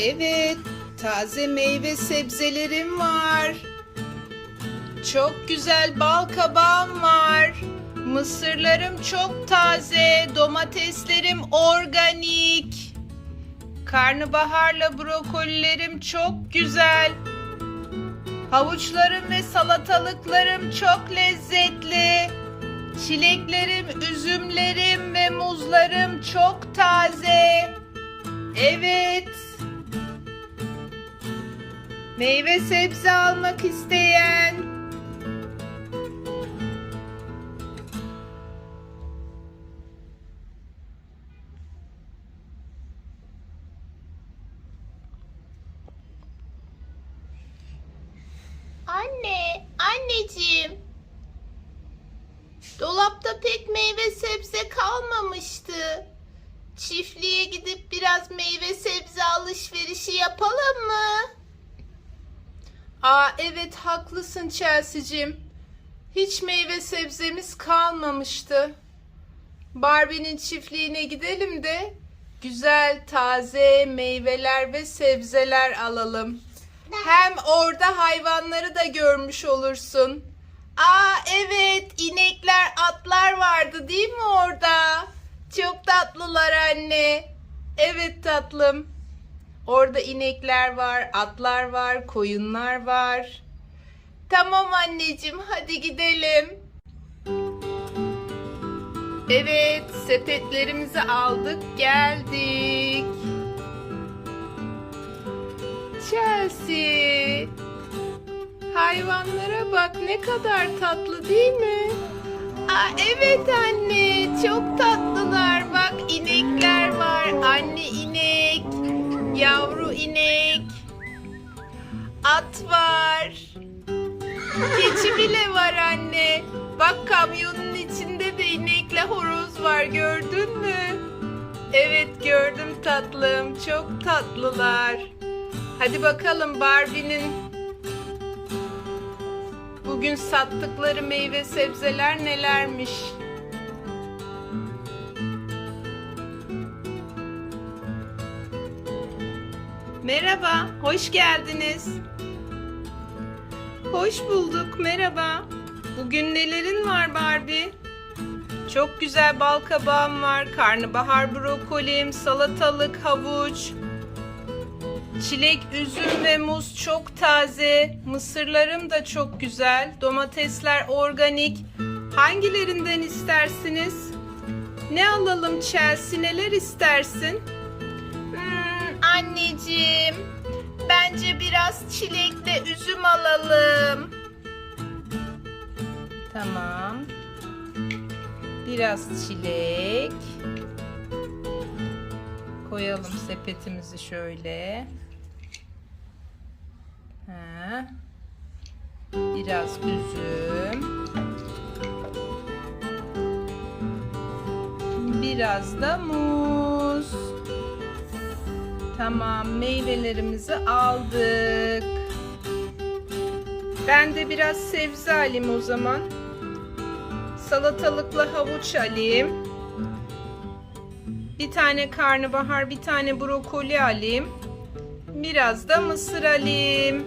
Evet, taze meyve sebzelerim var. Çok güzel bal kabağım var. Mısırlarım çok taze, domateslerim organik. Karnabaharla brokolilerim çok güzel. Havuçlarım ve salatalıklarım çok lezzetli. Çileklerim, üzümlerim ve muzlarım çok taze. Evet. Meyve sebze almak isteyen Anne, anneciğim. Dolapta pek meyve sebze kalmamıştı. Çiftliğe gidip biraz meyve sebze alışverişi yapalım mı? Aa evet haklısın Chelsea'cim. Hiç meyve sebzemiz kalmamıştı. Barbie'nin çiftliğine gidelim de güzel taze meyveler ve sebzeler alalım. Hem orada hayvanları da görmüş olursun. Aa evet inekler atlar vardı değil mi orada? Çok tatlılar anne. Evet tatlım. Orada inekler var, atlar var, koyunlar var. Tamam anneciğim, hadi gidelim. Evet, sepetlerimizi aldık, geldik. Chelsea. Hayvanlara bak ne kadar tatlı değil mi? Aa, evet anne, çok tatlılar. Bak inekler var, anne inek. Yavru inek. At var. Keçi bile var anne. Bak kamyonun içinde de inekle horoz var gördün mü? Evet gördüm tatlım. Çok tatlılar. Hadi bakalım Barbie'nin bugün sattıkları meyve sebzeler nelermiş? Merhaba, hoş geldiniz. Hoş bulduk, merhaba. Bugün nelerin var Barbie? Çok güzel bal kabağım var, karnabahar brokolim, salatalık, havuç, çilek, üzüm ve muz çok taze. Mısırlarım da çok güzel. Domatesler organik. Hangilerinden istersiniz? Ne alalım Chelsea, neler istersin? Anneciğim, bence biraz çilekle üzüm alalım. Tamam. Biraz çilek. Koyalım sepetimizi şöyle. Ha. Biraz üzüm. Biraz da muz. Tamam, meyvelerimizi aldık. Ben de biraz sebze alayım o zaman. Salatalıkla havuç alayım. Bir tane karnabahar, bir tane brokoli alayım. Biraz da mısır alayım.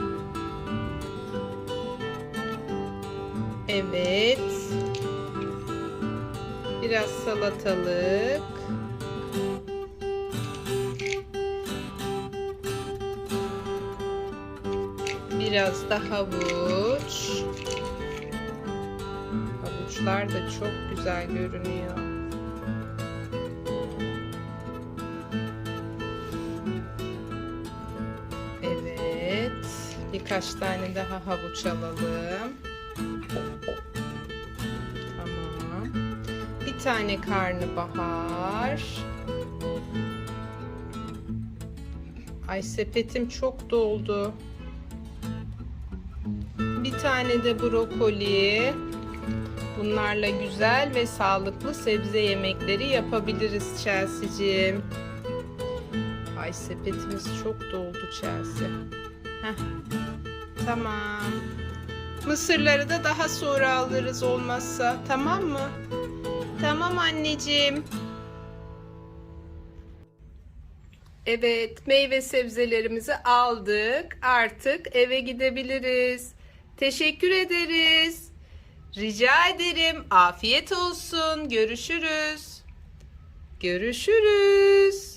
Evet. Biraz salatalık. Biraz da havuç. Havuçlar da çok güzel görünüyor. Evet. Birkaç tane daha havuç alalım. Tamam. Bir tane karnabahar. Ay sepetim çok doldu. Bir tane de brokoli. Bunlarla güzel ve sağlıklı sebze yemekleri yapabiliriz Chelsea'cim. Ay sepetimiz çok doldu Chelsea. Heh. Tamam. Mısırları da daha sonra alırız olmazsa. Tamam mı? Tamam anneciğim. Evet, meyve sebzelerimizi aldık. Artık eve gidebiliriz. Teşekkür ederiz. Rica ederim. Afiyet olsun. Görüşürüz. Görüşürüz.